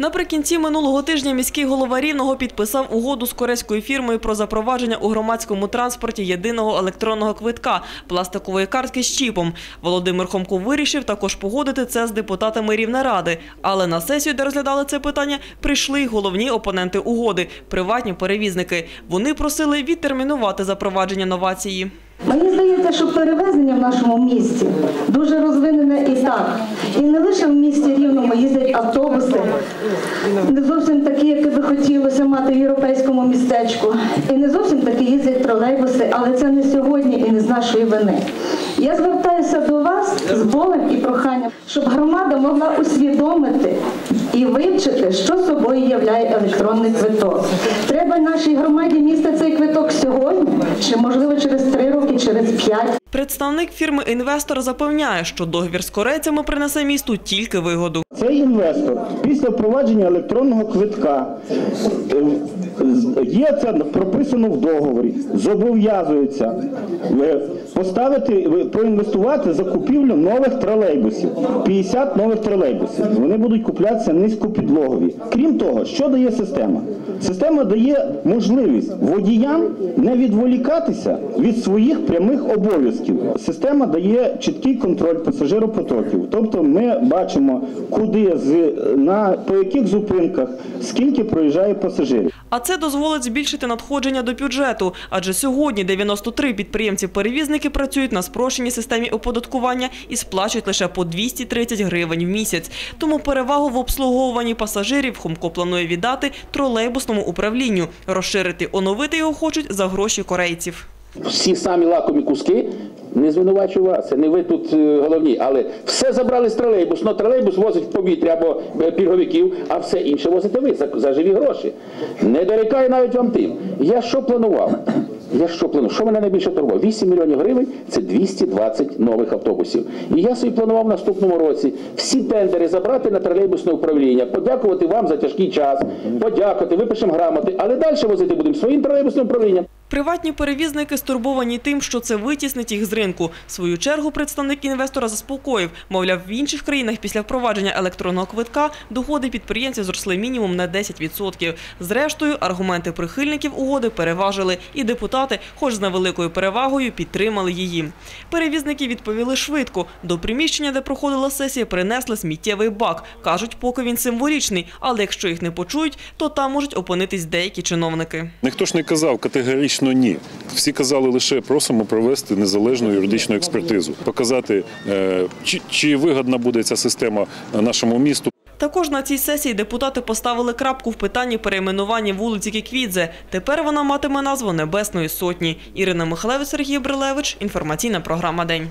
Наприкінці минулого тижня міський голова Рівного підписав угоду з корейською фірмою про запровадження у громадському транспорті єдиного електронного квитка пластикової картки з чіпом. Володимир Хомко вирішив також погодити це з депутатами Рівнеради. Але на сесію, де розглядали це питання, прийшли й головні опоненти угоди приватні перевізники. Вони просили відтермінувати запровадження новації. Мені здається, що перевезення в нашому місті дуже розвинене і так. І не лише в місті Рівному їздять автобуси, не зовсім такі, як би хотілося мати в європейському містечку. І не зовсім такі їздять тролейбуси, але це не сьогодні і не з нашої вини. Я звертаюся до вас з болем і проханням, щоб громада могла усвідомити і вивчити, що собою являє електронний квиток. Треба нашій громаді місти цей квиток сьогодні, чи можливо через три роки, через п'ять. Представник фірми інвестор запевняє, що договір з корейцями принесе місту тільки вигоду. Цей інвестор після впровадження електронного квитка е, є це прописано в договорі, зобов'язується е, поставити е, проінвестувати за купівлю нових тролейбусів. 50 нових тролейбусів. Вони будуть куплятися низькопідлогові. Крім того, що дає система? Система дає можливість водіям не відволікатися від своїх прямих обов'язків. Система дає чіткий контроль пасажиропотоків. Тобто ми бачимо, куди з на по яких зупинках скільки проїжджає пасажирів. А це дозволить збільшити надходження до бюджету, адже сьогодні 93 підприємці-перевізники працюють на спрощеній системі оподаткування і сплачують лише по 230 гривень в місяць. Тому перевагу в обслуговуванні пасажирів Хомко планує віддати тролейбусному управлінню. Розширити, оновити його хочуть за гроші корейців. Всі самі лакомі куски. Не звинувачую вас, не ви тут е, головні, але все забрали з тролейбус. Ну, тролейбус возить в повітря або е, пільговиків, а все інше возите ви за, за живі гроші. Не дорікаю навіть вам тим. Я що планував? Я що планував? Що мене найбільше турбувало? 8 мільйонів гривень це 220 нових автобусів. І я собі планував в наступному році всі тендери забрати на тролейбусне управління, подякувати вам за тяжкий час, подякувати, випишемо грамоти, але далі возити будемо своїм тролейбусним управлінням. Приватні перевізники стурбовані тим, що це витіснить їх з ринку. В свою чергу представник інвестора заспокоїв. Мовляв, в інших країнах після впровадження електронного квитка доходи підприємців зросли мінімум на 10%. Зрештою, аргументи прихильників угоди переважили, і депутати, хоч з невеликою перевагою, підтримали її. Перевізники відповіли швидко. До приміщення, де проходила сесія, принесли сміттєвий бак. Кажуть, поки він символічний, але якщо їх не почують, то там можуть опинитись деякі чиновники. Ніхто ж не казав категорично ні. Всі казали лише просимо провести незалежну юридичну експертизу, показати, е, чи, чи вигідна буде ця система нашому місту. Також на цій сесії депутати поставили крапку в питанні перейменування вулиці Кіквідзе. Тепер вона матиме назву Небесної Сотні. Ірина Михайлевич, Сергій Брилевич. Інформаційна програма День.